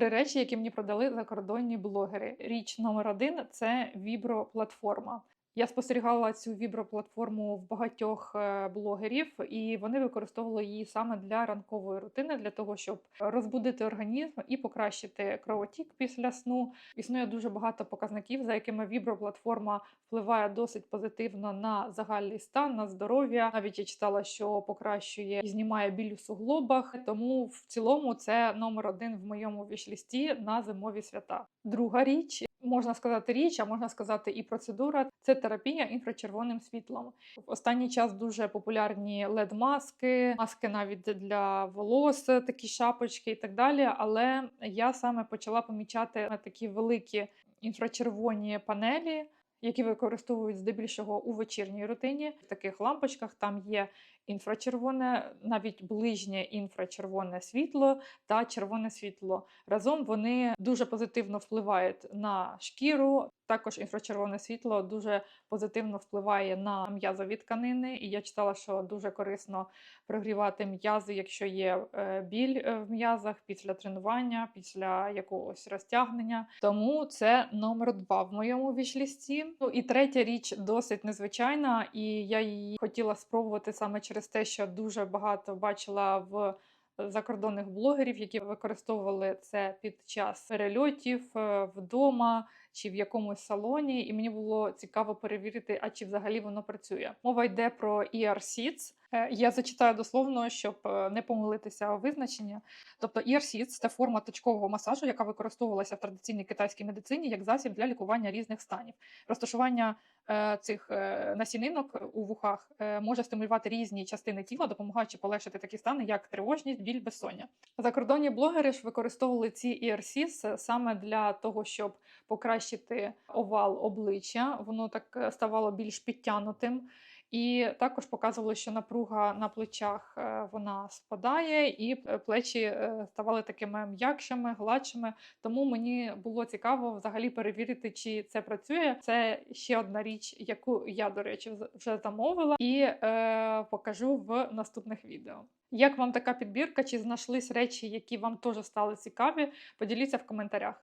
Три речі, які мені продали закордонні блогери. Річ номер один це вібро-платформа. Я спостерігала цю вібро-платформу в багатьох е, блогерів, і вони використовували її саме для ранкової рутини, для того, щоб розбудити організм і покращити кровотік після сну. Існує дуже багато показників, за якими вібро-платформа впливає досить позитивно на загальний стан, на здоров'я. Навіть я читала, що покращує і знімає біль у суглобах. Тому в цілому це номер один в моєму вішлісті на зимові свята. Друга річ. Можна сказати річ, а можна сказати і процедура це терапія інфрачервоним світлом. В останній час дуже популярні led маски маски навіть для волос, такі шапочки і так далі. Але я саме почала помічати такі великі інфрачервоні панелі, які використовують здебільшого у вечірній рутині. В таких лампочках там є інфрачервоне, навіть ближнє інфрачервоне світло та червоне світло. Разом вони дуже позитивно впливають на шкіру. Також інфрачервоне світло дуже позитивно впливає на м'язові тканини. І я читала, що дуже корисно прогрівати м'язи, якщо є е, біль е, в м'язах після тренування, після якогось розтягнення. Тому це номер два в моєму Ну і третя річ досить незвичайна, і я її хотіла спробувати саме через те, що дуже багато бачила в закордонних блогерів, які використовували це під час перельотів е, вдома чи в якомусь салоні, і мені було цікаво перевірити, а чи взагалі воно працює. Мова йде про ER-Seeds. Е, Я зачитаю дословно, щоб е, не помилитися у визначенні. Тобто ER-Seeds – це форма точкового масажу, яка використовувалася в традиційній китайській медицині як засіб для лікування різних станів. Розташування е, цих насінинок у вухах може стимулювати різні частини тіла, допомагаючи полегшити такі стани, як тривожність, біль, безсоння. Закордонні блогери ж використовували ці ERCs саме для того, щоб покращити овал обличчя. Воно так е, ставало більш підтянутим. І також показували, що напруга на плечах е, вона спадає, і е, плечі ставали такими м'якшими, гладшими. Тому мені було цікаво взагалі перевірити, чи це працює. Це ще одна річ, яку я, до речі, вже замовила, і е, покажу в наступних відео. Як вам така підбірка? Чи знайшлись речі, які вам теж стали цікаві? Поділіться в коментарях.